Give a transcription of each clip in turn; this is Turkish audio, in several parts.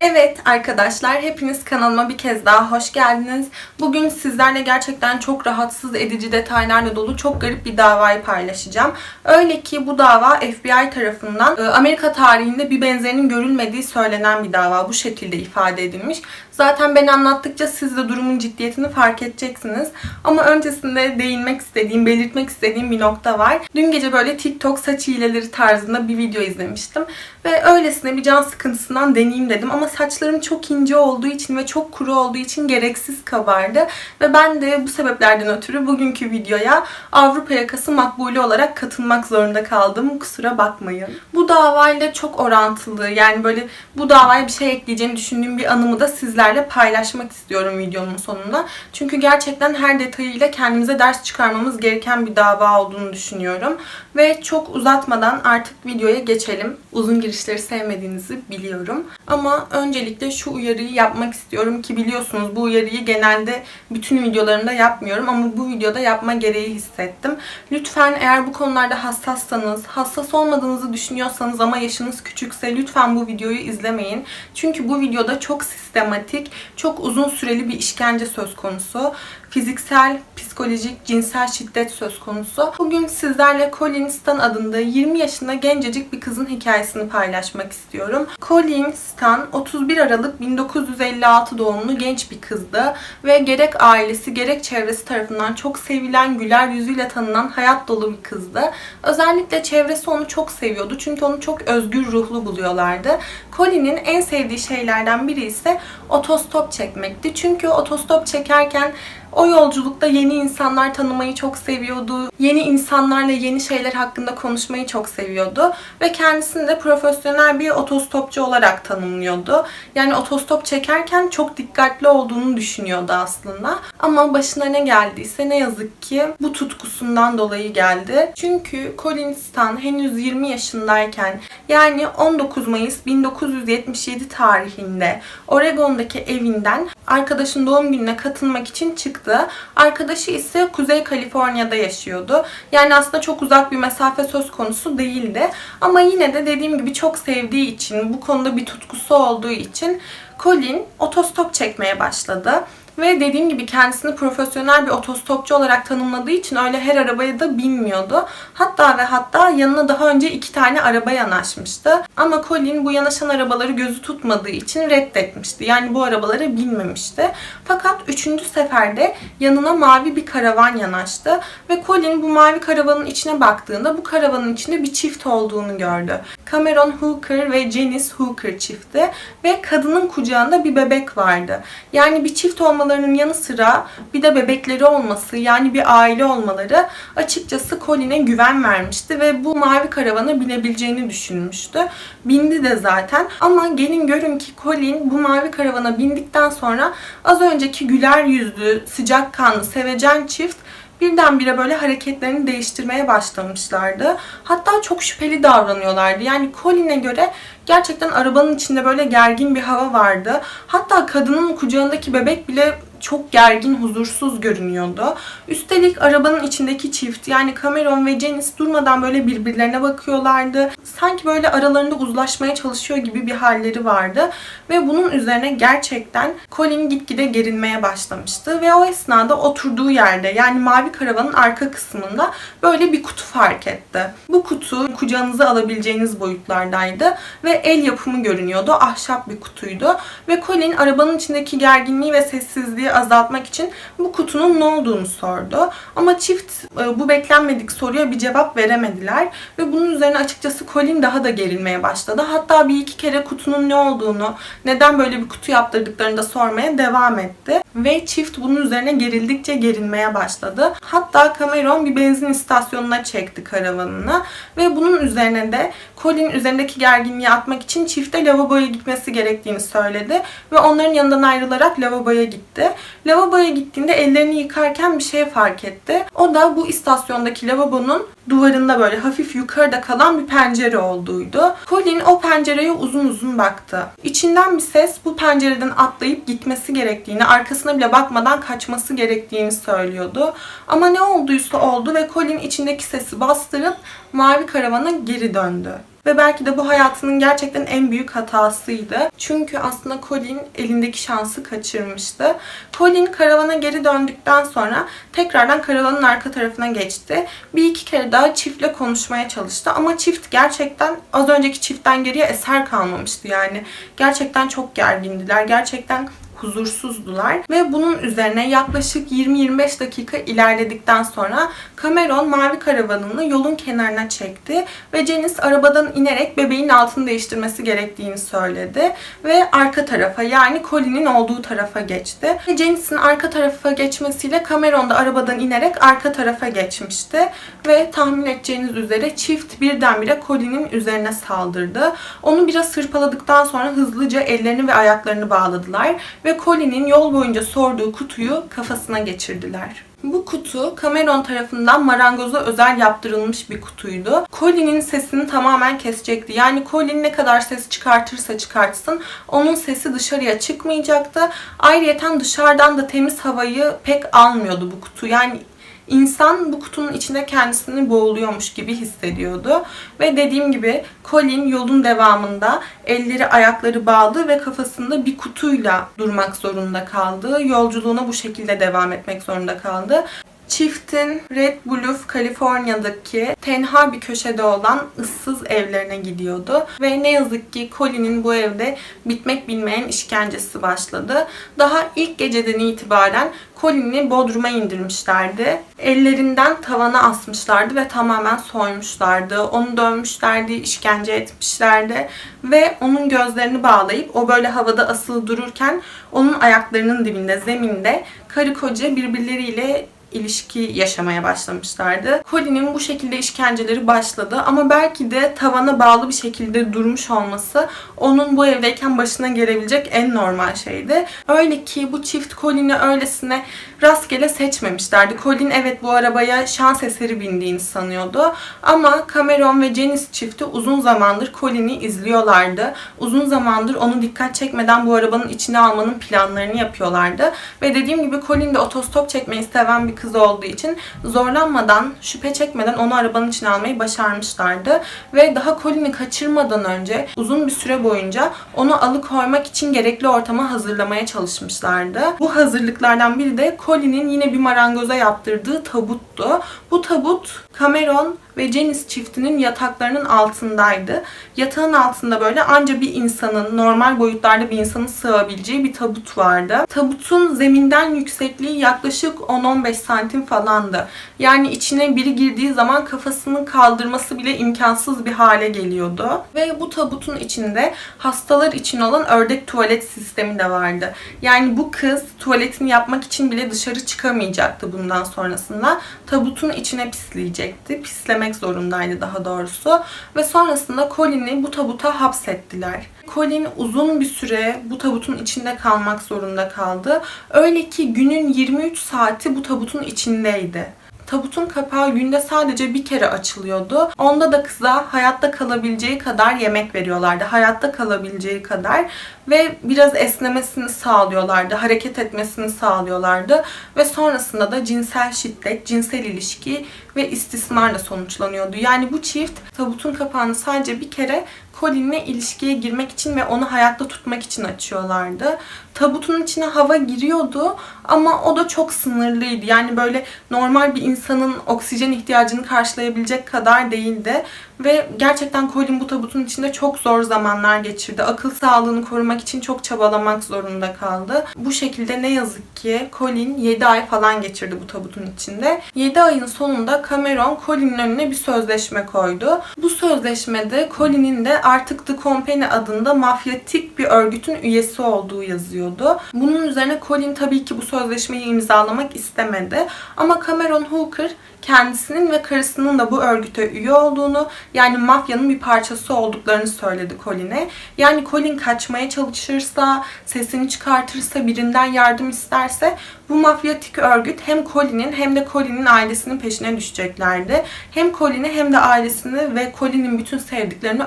Evet arkadaşlar hepiniz kanalıma bir kez daha hoş geldiniz. Bugün sizlerle gerçekten çok rahatsız edici detaylarla dolu çok garip bir davayı paylaşacağım. Öyle ki bu dava FBI tarafından e, Amerika tarihinde bir benzerinin görülmediği söylenen bir dava. Bu şekilde ifade edilmiş. Zaten ben anlattıkça siz de durumun ciddiyetini fark edeceksiniz. Ama öncesinde değinmek istediğim, belirtmek istediğim bir nokta var. Dün gece böyle TikTok saç hileleri tarzında bir video izlemiştim. Ve öylesine bir can sıkıntısından deneyeyim dedim. Ama saçlarım çok ince olduğu için ve çok kuru olduğu için gereksiz kabardı. Ve ben de bu sebeplerden ötürü bugünkü videoya Avrupa yakası makbulü olarak katılmak zorunda kaldım. Kusura bakmayın. Bu davayla çok orantılı yani böyle bu davaya bir şey ekleyeceğimi düşündüğüm bir anımı da sizlerle paylaşmak istiyorum videonun sonunda. Çünkü gerçekten her detayıyla kendimize ders çıkarmamız gereken bir dava olduğunu düşünüyorum. Ve çok uzatmadan artık videoya geçelim. Uzun girişleri sevmediğinizi biliyorum. Ama öncelikle şu uyarıyı yapmak istiyorum ki biliyorsunuz bu uyarıyı genelde bütün videolarımda yapmıyorum ama bu videoda yapma gereği hissettim. Lütfen eğer bu konularda hassassanız, hassas olmadığınızı düşünüyorsanız ama yaşınız küçükse lütfen bu videoyu izlemeyin. Çünkü bu videoda çok sistematik, çok uzun süreli bir işkence söz konusu. Fiziksel, psikolojik, cinsel şiddet söz konusu. Bugün sizlerle Colin Stan adında 20 yaşında gencecik bir kızın hikayesini paylaşmak istiyorum. Colin Stan 31 Aralık 1956 doğumlu genç bir kızdı ve gerek ailesi gerek çevresi tarafından çok sevilen, güler yüzüyle tanınan hayat dolu bir kızdı. Özellikle çevresi onu çok seviyordu çünkü onu çok özgür ruhlu buluyorlardı. Colin'in en sevdiği şeylerden biri ise otostop çekmekti. Çünkü otostop çekerken o yolculukta yeni insanlar tanımayı çok seviyordu. Yeni insanlarla yeni şeyler hakkında konuşmayı çok seviyordu. Ve kendisini de profesyonel bir otostopçu olarak tanımlıyordu. Yani otostop çekerken çok dikkatli olduğunu düşünüyordu aslında. Ama başına ne geldiyse ne yazık ki bu tutkusundan dolayı geldi. Çünkü Colin Stan henüz 20 yaşındayken yani 19 Mayıs 1977 tarihinde Oregon'daki evinden arkadaşın doğum gününe katılmak için çıktı. Arkadaşı ise Kuzey Kaliforniya'da yaşıyordu. Yani aslında çok uzak bir mesafe söz konusu değildi. Ama yine de dediğim gibi çok sevdiği için, bu konuda bir tutkusu olduğu için Colin otostop çekmeye başladı. Ve dediğim gibi kendisini profesyonel bir otostopçu olarak tanımladığı için öyle her arabaya da binmiyordu. Hatta ve hatta yanına daha önce iki tane araba yanaşmıştı. Ama Colin bu yanaşan arabaları gözü tutmadığı için reddetmişti. Yani bu arabalara binmemişti. Fakat üçüncü seferde yanına mavi bir karavan yanaştı. Ve Colin bu mavi karavanın içine baktığında bu karavanın içinde bir çift olduğunu gördü. Cameron Hooker ve Janice Hooker çifti. Ve kadının kucağında bir bebek vardı. Yani bir çift olmalı olmalarının yanı sıra bir de bebekleri olması yani bir aile olmaları açıkçası Colin'e güven vermişti ve bu mavi karavana binebileceğini düşünmüştü. Bindi de zaten ama gelin görün ki Colin bu mavi karavana bindikten sonra az önceki güler yüzlü, sıcakkanlı, sevecen çift birdenbire böyle hareketlerini değiştirmeye başlamışlardı. Hatta çok şüpheli davranıyorlardı. Yani Colin'e göre gerçekten arabanın içinde böyle gergin bir hava vardı. Hatta kadının kucağındaki bebek bile çok gergin, huzursuz görünüyordu. Üstelik arabanın içindeki çift yani Cameron ve Janice durmadan böyle birbirlerine bakıyorlardı. Sanki böyle aralarında uzlaşmaya çalışıyor gibi bir halleri vardı. Ve bunun üzerine gerçekten Colin gitgide gerilmeye başlamıştı. Ve o esnada oturduğu yerde yani mavi karavanın arka kısmında böyle bir kutu fark etti. Bu kutu kucağınıza alabileceğiniz boyutlardaydı ve el yapımı görünüyordu. Ahşap bir kutuydu. Ve Colin arabanın içindeki gerginliği ve sessizliği azaltmak için bu kutunun ne olduğunu sordu. Ama çift e, bu beklenmedik soruya bir cevap veremediler. Ve bunun üzerine açıkçası Colin daha da gerilmeye başladı. Hatta bir iki kere kutunun ne olduğunu, neden böyle bir kutu yaptırdıklarını da sormaya devam etti. Ve çift bunun üzerine gerildikçe gerilmeye başladı. Hatta Cameron bir benzin istasyonuna çekti karavanını. Ve bunun üzerine de Colin üzerindeki gerginliği atmak için çifte lavaboya gitmesi gerektiğini söyledi. Ve onların yanından ayrılarak lavaboya gitti. Lavaboya gittiğinde ellerini yıkarken bir şey fark etti. O da bu istasyondaki lavabonun duvarında böyle hafif yukarıda kalan bir pencere olduğuydu. Colin o pencereye uzun uzun baktı. İçinden bir ses bu pencereden atlayıp gitmesi gerektiğini, arkasına bile bakmadan kaçması gerektiğini söylüyordu. Ama ne olduysa oldu ve Colin içindeki sesi bastırıp mavi karavana geri döndü. Ve belki de bu hayatının gerçekten en büyük hatasıydı. Çünkü aslında Colin elindeki şansı kaçırmıştı. Colin karavana geri döndükten sonra tekrardan karavanın arka tarafına geçti. Bir iki kere daha çiftle konuşmaya çalıştı. Ama çift gerçekten az önceki çiftten geriye eser kalmamıştı yani. Gerçekten çok gergindiler. Gerçekten huzursuzdular ve bunun üzerine yaklaşık 20-25 dakika ilerledikten sonra Cameron mavi karavanını yolun kenarına çekti ve Janice arabadan inerek bebeğin altını değiştirmesi gerektiğini söyledi ve arka tarafa yani Colin'in olduğu tarafa geçti. Ve Janice'in arka tarafa geçmesiyle Cameron da arabadan inerek arka tarafa geçmişti ve tahmin edeceğiniz üzere çift birdenbire Colin'in üzerine saldırdı. Onu biraz hırpaladıktan sonra hızlıca ellerini ve ayaklarını bağladılar ve Colin'in yol boyunca sorduğu kutuyu kafasına geçirdiler. Bu kutu Cameron tarafından marangoza özel yaptırılmış bir kutuydu. Colin'in sesini tamamen kesecekti. Yani Colin ne kadar ses çıkartırsa çıkartsın onun sesi dışarıya çıkmayacaktı. Ayrıyeten dışarıdan da temiz havayı pek almıyordu bu kutu. Yani İnsan bu kutunun içinde kendisini boğuluyormuş gibi hissediyordu. Ve dediğim gibi Colin yolun devamında elleri ayakları bağlı ve kafasında bir kutuyla durmak zorunda kaldı. Yolculuğuna bu şekilde devam etmek zorunda kaldı. Çiftin Red Bluff, Kaliforniya'daki tenha bir köşede olan ıssız evlerine gidiyordu. Ve ne yazık ki Colin'in bu evde bitmek bilmeyen işkencesi başladı. Daha ilk geceden itibaren Colin'i Bodrum'a indirmişlerdi. Ellerinden tavana asmışlardı ve tamamen soymuşlardı. Onu dövmüşlerdi, işkence etmişlerdi ve onun gözlerini bağlayıp o böyle havada asılı dururken onun ayaklarının dibinde, zeminde karı koca birbirleriyle ilişki yaşamaya başlamışlardı. Colin'in bu şekilde işkenceleri başladı ama belki de tavana bağlı bir şekilde durmuş olması onun bu evdeyken başına gelebilecek en normal şeydi. Öyle ki bu çift Colin'i öylesine rastgele seçmemişlerdi. Colin evet bu arabaya şans eseri bindiğini sanıyordu ama Cameron ve Janice çifti uzun zamandır Colin'i izliyorlardı. Uzun zamandır onu dikkat çekmeden bu arabanın içine almanın planlarını yapıyorlardı. Ve dediğim gibi Colin de otostop çekmeyi seven bir kız olduğu için zorlanmadan, şüphe çekmeden onu arabanın içine almayı başarmışlardı. Ve daha Colin'i kaçırmadan önce uzun bir süre boyunca onu alıkoymak için gerekli ortama hazırlamaya çalışmışlardı. Bu hazırlıklardan biri de Colin'in yine bir marangoza yaptırdığı tabuttu. Bu tabut Cameron ve Janice çiftinin yataklarının altındaydı. Yatağın altında böyle anca bir insanın, normal boyutlarda bir insanın sığabileceği bir tabut vardı. Tabutun zeminden yüksekliği yaklaşık 10-15 santim falandı. Yani içine biri girdiği zaman kafasını kaldırması bile imkansız bir hale geliyordu. Ve bu tabutun içinde hastalar için olan ördek tuvalet sistemi de vardı. Yani bu kız tuvaletini yapmak için bile dışarı çıkamayacaktı bundan sonrasında. Tabutun içine pisleyecekti. Pislemek zorundaydı daha doğrusu. Ve sonrasında Colin'i bu tabuta hapsettiler. Colin uzun bir süre bu tabutun içinde kalmak zorunda kaldı. Öyle ki günün 23 saati bu tabutun içindeydi. Tabutun kapağı günde sadece bir kere açılıyordu. Onda da kıza hayatta kalabileceği kadar yemek veriyorlardı. Hayatta kalabileceği kadar ve biraz esnemesini sağlıyorlardı. Hareket etmesini sağlıyorlardı ve sonrasında da cinsel şiddet, cinsel ilişki ve istismarla sonuçlanıyordu. Yani bu çift tabutun kapağını sadece bir kere Colin'le ilişkiye girmek için ve onu hayatta tutmak için açıyorlardı. Tabutun içine hava giriyordu ama o da çok sınırlıydı. Yani böyle normal bir insanın oksijen ihtiyacını karşılayabilecek kadar değildi. Ve gerçekten Colin bu tabutun içinde çok zor zamanlar geçirdi. Akıl sağlığını korumak için çok çabalamak zorunda kaldı. Bu şekilde ne yazık ki Colin 7 ay falan geçirdi bu tabutun içinde. 7 ayın sonunda Cameron Colin'in önüne bir sözleşme koydu. Bu sözleşmede Colin'in de artık The Company adında mafyatik bir örgütün üyesi olduğu yazıyordu. Bunun üzerine Colin tabii ki bu sözleşmeyi imzalamak istemedi. Ama Cameron Hooker kendisinin ve karısının da bu örgüte üye olduğunu yani mafyanın bir parçası olduklarını söyledi Colin'e. Yani Colin kaçmaya çalışırsa, sesini çıkartırsa, birinden yardım isterse bu mafyatik örgüt hem Colin'in hem de Colin'in ailesinin peşine düşeceklerdi. Hem Colin'i hem de ailesini ve Colin'in bütün sevdiklerini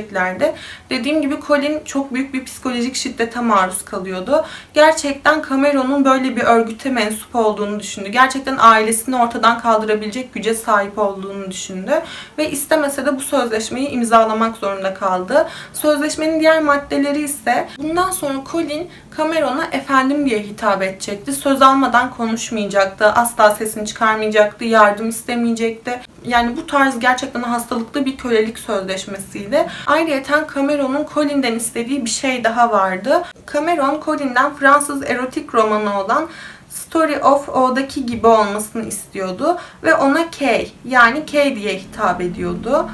öldüreceklerdi. Dediğim gibi Colin çok büyük bir psikolojik şiddete maruz kalıyordu. Gerçekten Cameron'un böyle bir örgüte mensup olduğunu düşündü. Gerçekten ailesini ortadan kaldırabilecek güce sahip olduğunu düşündü. Ve istemese de bu sözleşmeyi imzalamak zorunda kaldı. Sözleşmenin diğer maddeleri ise bundan sonra Colin Cameron'a efendim diye hitap edecekti. Söz almadan konuşmayacaktı. Asla sesini çıkarmayacaktı. Yardım istemeyecekti. Yani bu tarz gerçekten hastalıklı bir kölelik sözleşmesiydi. Ayrıca Cameron'un Colin'den istediği bir şey daha vardı. Cameron Colin'den Fransız erotik romanı olan Story of O'daki gibi olmasını istiyordu ve ona Kay yani Kay diye hitap ediyordu.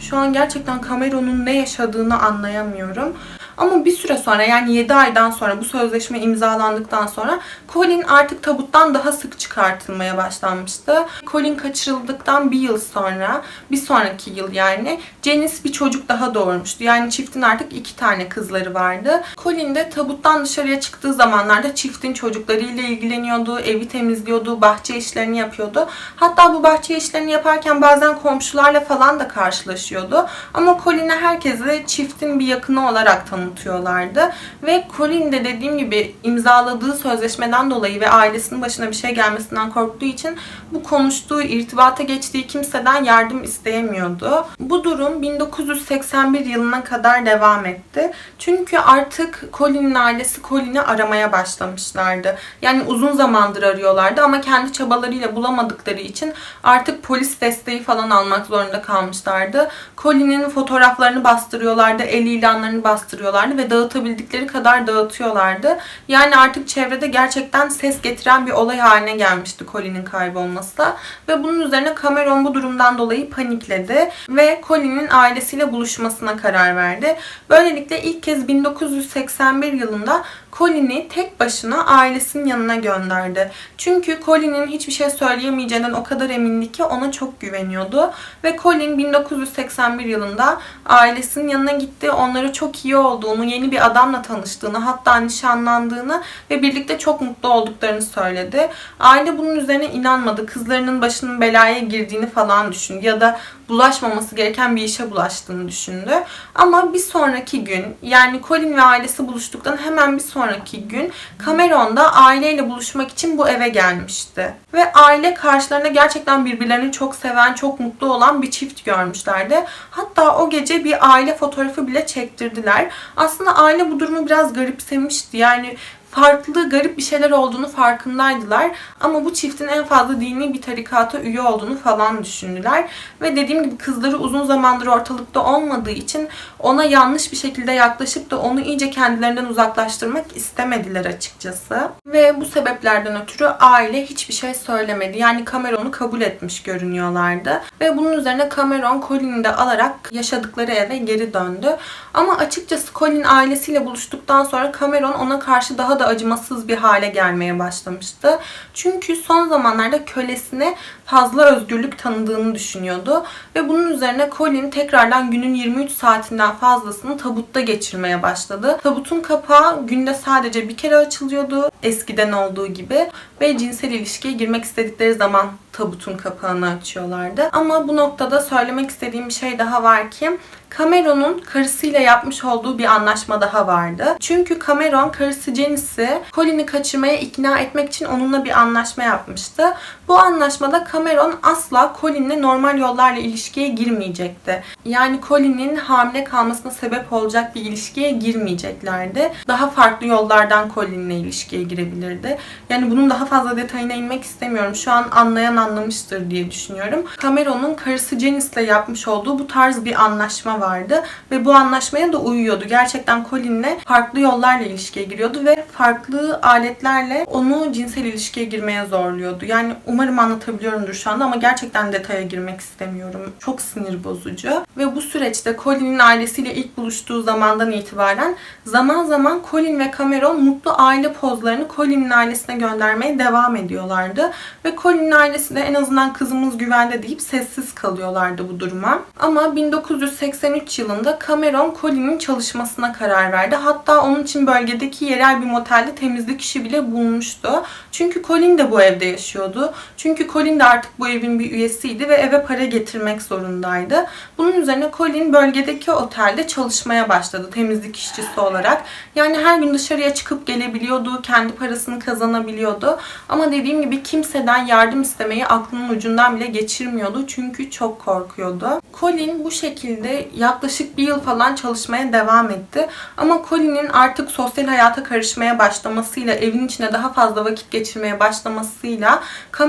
Şu an gerçekten Cameron'un ne yaşadığını anlayamıyorum. Ama bir süre sonra yani 7 aydan sonra bu sözleşme imzalandıktan sonra Colin artık tabuttan daha sık çıkartılmaya başlanmıştı. Colin kaçırıldıktan bir yıl sonra, bir sonraki yıl yani Janice bir çocuk daha doğurmuştu. Yani çiftin artık iki tane kızları vardı. Colin de tabuttan dışarıya çıktığı zamanlarda çiftin çocuklarıyla ilgileniyordu, evi temizliyordu, bahçe işlerini yapıyordu. Hatta bu bahçe işlerini yaparken bazen komşularla falan da karşılaşıyordu. Ama Colin'i herkese çiftin bir yakını olarak tanıtıyorlardı. Ve Colin de dediğim gibi imzaladığı sözleşmeden dolayı ve ailesinin başına bir şey gelmesinden korktuğu için bu konuştuğu, irtibata geçtiği kimseden yardım isteyemiyordu. Bu durum 1981 yılına kadar devam etti. Çünkü artık Colin'in ailesi Colin'i aramaya başlamışlardı. Yani uzun zamandır arıyorlardı ama kendi çabalarıyla bulamadıkları için artık polis desteği falan almak zorunda kalmışlardı. Colin'in fotoğraflarını bastırıyorlardı, el ilanlarını bastırıyorlardı ve dağıtabildikleri kadar dağıtıyorlardı. Yani artık çevrede gerçekten ses getiren bir olay haline gelmişti Colin'in kaybolması da. Ve bunun üzerine Cameron bu durumdan dolayı panikledi ve Colin'in ailesiyle buluşmasına karar verdi. Böylelikle ilk kez 1981 yılında Colin'i tek başına ailesinin yanına gönderdi. Çünkü Colin'in hiçbir şey söyleyemeyeceğinden o kadar emindi ki ona çok güveniyordu. Ve Colin 1981 yılında ailesinin yanına gitti. Onları çok iyi olduğunu, yeni bir adamla tanıştığını, hatta nişanlandığını ve birlikte çok mutlu olduklarını söyledi. Aile bunun üzerine inanmadı. Kızlarının başının belaya girdiğini falan düşündü ya da bulaşmaması gereken bir işe bulaştığını düşündü. Ama bir sonraki gün yani Colin ve ailesi buluştuktan hemen bir sonraki gün Cameron da aileyle buluşmak için bu eve gelmişti. Ve aile karşılarına gerçekten birbirlerini çok seven, çok mutlu olan bir çift görmüşlerdi. Hatta o gece bir aile fotoğrafı bile çektirdiler. Aslında aile bu durumu biraz garipsemişti. Yani farklı, garip bir şeyler olduğunu farkındaydılar. Ama bu çiftin en fazla dini bir tarikata üye olduğunu falan düşündüler. Ve dediğim gibi kızları uzun zamandır ortalıkta olmadığı için ona yanlış bir şekilde yaklaşıp da onu iyice kendilerinden uzaklaştırmak istemediler açıkçası. Ve bu sebeplerden ötürü aile hiçbir şey söylemedi. Yani Cameron'u kabul etmiş görünüyorlardı. Ve bunun üzerine Cameron Colin'i de alarak yaşadıkları eve geri döndü. Ama açıkçası Colin ailesiyle buluştuktan sonra Cameron ona karşı daha da acımasız bir hale gelmeye başlamıştı. Çünkü son zamanlarda kölesine fazla özgürlük tanıdığını düşünüyordu. Ve bunun üzerine Colin tekrardan günün 23 saatinden fazlasını tabutta geçirmeye başladı. Tabutun kapağı günde sadece bir kere açılıyordu. Eskiden olduğu gibi. Ve cinsel ilişkiye girmek istedikleri zaman tabutun kapağını açıyorlardı. Ama bu noktada söylemek istediğim bir şey daha var ki Cameron'un karısıyla yapmış olduğu bir anlaşma daha vardı. Çünkü Cameron karısı Janice'i Colin'i kaçırmaya ikna etmek için onunla bir anlaşma yapmıştı. Bu anlaşmada Cameron asla Colin'le normal yollarla ilişkiye girmeyecekti. Yani Colin'in hamile kalmasına sebep olacak bir ilişkiye girmeyeceklerdi. Daha farklı yollardan Colin'le ilişkiye girebilirdi. Yani bunun daha fazla detayına inmek istemiyorum. Şu an anlayan anlamıştır diye düşünüyorum. Cameron'un karısı Janice'le yapmış olduğu bu tarz bir anlaşma vardı ve bu anlaşmaya da uyuyordu. Gerçekten Colin'le farklı yollarla ilişkiye giriyordu ve farklı aletlerle onu cinsel ilişkiye girmeye zorluyordu. Yani Umarım anlatabiliyorumdur şu anda ama gerçekten detaya girmek istemiyorum. Çok sinir bozucu. Ve bu süreçte Colin'in ailesiyle ilk buluştuğu zamandan itibaren zaman zaman Colin ve Cameron mutlu aile pozlarını Colin'in ailesine göndermeye devam ediyorlardı. Ve Colin'in ailesi en azından kızımız güvende deyip sessiz kalıyorlardı bu duruma. Ama 1983 yılında Cameron Colin'in çalışmasına karar verdi. Hatta onun için bölgedeki yerel bir motelde temizlik işi bile bulmuştu. Çünkü Colin de bu evde yaşıyordu. Çünkü Colin de artık bu evin bir üyesiydi ve eve para getirmek zorundaydı. Bunun üzerine Colin bölgedeki otelde çalışmaya başladı temizlik işçisi olarak. Yani her gün dışarıya çıkıp gelebiliyordu, kendi parasını kazanabiliyordu. Ama dediğim gibi kimseden yardım istemeyi aklının ucundan bile geçirmiyordu çünkü çok korkuyordu. Colin bu şekilde yaklaşık bir yıl falan çalışmaya devam etti. Ama Colin'in artık sosyal hayata karışmaya başlamasıyla, evin içine daha fazla vakit geçirmeye başlamasıyla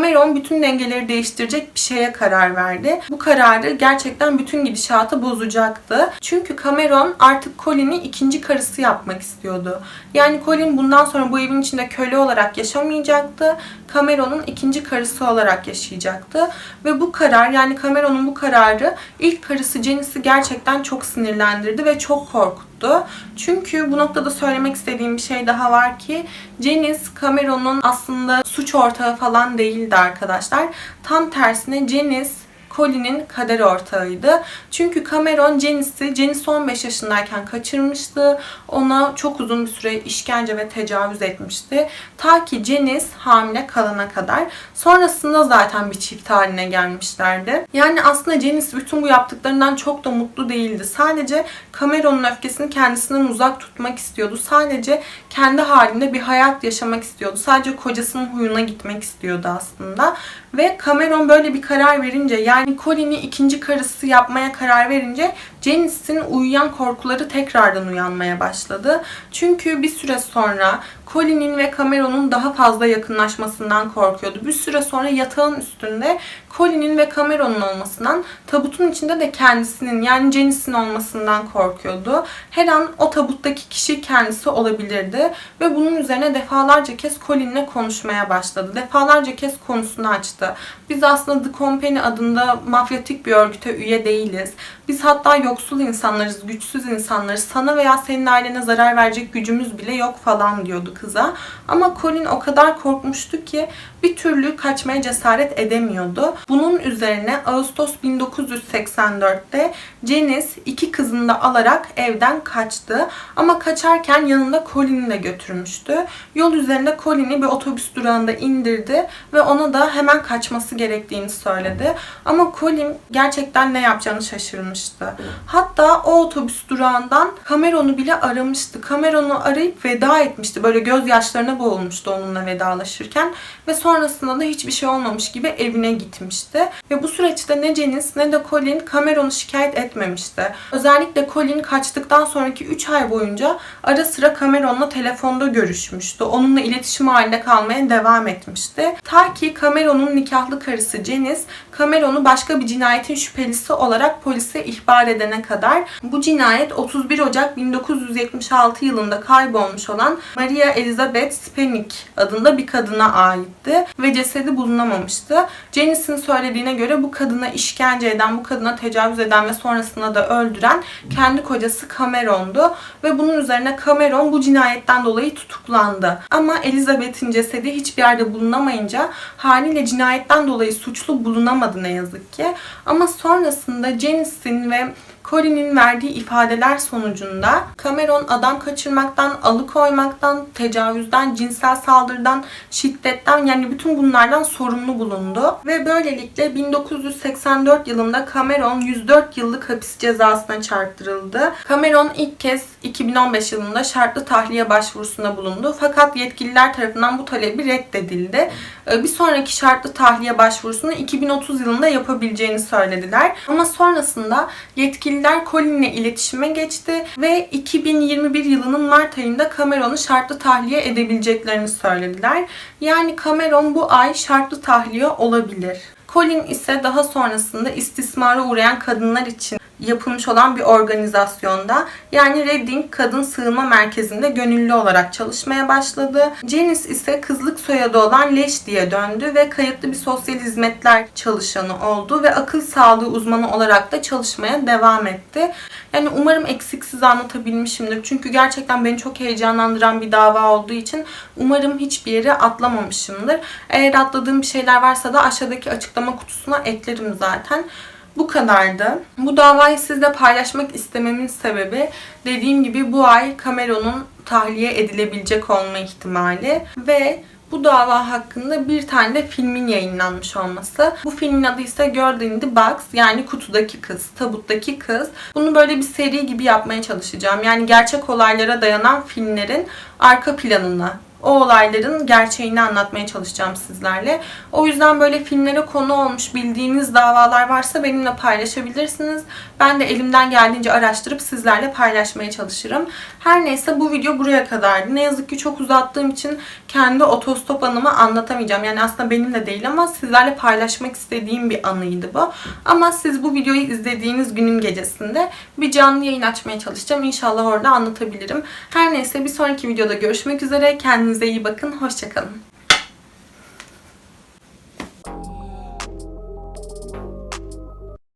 Cameron bütün dengeleri değiştirecek bir şeye karar verdi. Bu kararı gerçekten bütün gidişatı bozacaktı. Çünkü Cameron artık Colin'i ikinci karısı yapmak istiyordu. Yani Colin bundan sonra bu evin içinde köle olarak yaşamayacaktı. Cameron'un ikinci karısı olarak yaşayacaktı. Ve bu karar yani Cameron'un bu kararı ilk karısı Janice'i gerçekten çok sinirlendirdi ve çok korkuttu. Çünkü bu noktada söylemek istediğim bir şey daha var ki Janice Cameron'un aslında suç ortağı falan değildi arkadaşlar. Tam tersine Janice Colin'in kader ortağıydı. Çünkü Cameron Janice'i Janice 15 yaşındayken kaçırmıştı. Ona çok uzun bir süre işkence ve tecavüz etmişti. Ta ki Janice hamile kalana kadar. Sonrasında zaten bir çift haline gelmişlerdi. Yani aslında Janice bütün bu yaptıklarından çok da mutlu değildi. Sadece Cameron'un öfkesini kendisinden uzak tutmak istiyordu. Sadece kendi halinde bir hayat yaşamak istiyordu. Sadece kocasının huyuna gitmek istiyordu aslında. Ve Cameron böyle bir karar verince yani Colin'i ikinci karısı yapmaya karar verince Janice'in uyuyan korkuları tekrardan uyanmaya başladı. Çünkü bir süre sonra Colin'in ve Cameron'un daha fazla yakınlaşmasından korkuyordu. Bir süre sonra yatağın üstünde Colin'in ve Cameron'un olmasından, tabutun içinde de kendisinin yani Janice'in olmasından korkuyordu. Her an o tabuttaki kişi kendisi olabilirdi ve bunun üzerine defalarca kez Colin'le konuşmaya başladı. Defalarca kez konusunu açtı. Biz aslında The Company adında mafyatik bir örgüte üye değiliz. Biz hatta yoksul insanlarız, güçsüz insanlarız. Sana veya senin ailene zarar verecek gücümüz bile yok falan diyordu kıza. Ama Colin o kadar korkmuştu ki bir türlü kaçmaya cesaret edemiyordu. Bunun üzerine Ağustos 1984'te Janice iki kızını da alarak evden kaçtı. Ama kaçarken yanında Colin'i de götürmüştü. Yol üzerinde Colin'i bir otobüs durağında indirdi ve ona da hemen kaçması gerektiğini söyledi. Ama Colin gerçekten ne yapacağını şaşırmıştı. Hatta o otobüs durağından Cameron'u bile aramıştı. Cameron'u arayıp veda etmişti. Böyle gözyaşlarına boğulmuştu onunla vedalaşırken. Ve sonrasında da hiçbir şey olmamış gibi evine gitmişti. Ve bu süreçte ne Janice ne de Colin Cameron'u şikayet etmemişti. Özellikle Colin kaçtıktan sonraki 3 ay boyunca ara sıra Cameron'la telefonda görüşmüştü. Onunla iletişim halinde kalmaya devam etmişti. Ta ki Cameron'un nikahlı karısı Janice, Cameron'u başka bir cinayetin şüphelisi olarak polise ihbar edene kadar. Bu cinayet 31 Ocak 1976 yılında kaybolmuş olan Maria Elizabeth Spenik adında bir kadına aitti ve cesedi bulunamamıştı. Janice'in söylediğine göre bu kadına işkence eden, bu kadına tecavüz eden ve sonrasında da öldüren kendi kocası Cameron'du ve bunun üzerine Cameron bu cinayetten dolayı tutuklandı. Ama Elizabeth'in cesedi hiçbir yerde bulunamayınca haliyle cinayetten dolayı suçlu bulunamadı ne yazık ki. Ama sonrasında Janice'in ve Colin'in verdiği ifadeler sonucunda Cameron adam kaçırmaktan, alıkoymaktan, tecavüzden, cinsel saldırıdan, şiddetten yani bütün bunlardan sorumlu bulundu. Ve böylelikle 1984 yılında Cameron 104 yıllık hapis cezasına çarptırıldı. Cameron ilk kez 2015 yılında şartlı tahliye başvurusunda bulundu. Fakat yetkililer tarafından bu talebi reddedildi. Bir sonraki şartlı tahliye başvurusunu 2030 yılında yapabileceğini söylediler. Ama sonrasında yetkili yetkililer Colin'le iletişime geçti ve 2021 yılının Mart ayında Cameron'u şartlı tahliye edebileceklerini söylediler. Yani Cameron bu ay şartlı tahliye olabilir. Colin ise daha sonrasında istismara uğrayan kadınlar için yapılmış olan bir organizasyonda yani Reading Kadın Sığınma Merkezi'nde gönüllü olarak çalışmaya başladı. Janice ise kızlık soyadı olan Leş diye döndü ve kayıtlı bir sosyal hizmetler çalışanı oldu ve akıl sağlığı uzmanı olarak da çalışmaya devam etti. Yani umarım eksiksiz anlatabilmişimdir. Çünkü gerçekten beni çok heyecanlandıran bir dava olduğu için umarım hiçbir yere atlamamışımdır. Eğer atladığım bir şeyler varsa da aşağıdaki açıklama kutusuna eklerim zaten. Bu kadardı. Bu davayı sizle paylaşmak istememin sebebi dediğim gibi bu ay Cameron'un tahliye edilebilecek olma ihtimali ve bu dava hakkında bir tane de filmin yayınlanmış olması. Bu filmin adı ise Girl the Box yani kutudaki kız, tabuttaki kız. Bunu böyle bir seri gibi yapmaya çalışacağım. Yani gerçek olaylara dayanan filmlerin arka planını o olayların gerçeğini anlatmaya çalışacağım sizlerle. O yüzden böyle filmlere konu olmuş bildiğiniz davalar varsa benimle paylaşabilirsiniz. Ben de elimden geldiğince araştırıp sizlerle paylaşmaya çalışırım. Her neyse bu video buraya kadardı. Ne yazık ki çok uzattığım için kendi otostop anımı anlatamayacağım. Yani aslında benim de değil ama sizlerle paylaşmak istediğim bir anıydı bu. Ama siz bu videoyu izlediğiniz günün gecesinde bir canlı yayın açmaya çalışacağım. İnşallah orada anlatabilirim. Her neyse bir sonraki videoda görüşmek üzere. Kendinize iyi bakın. Hoşçakalın.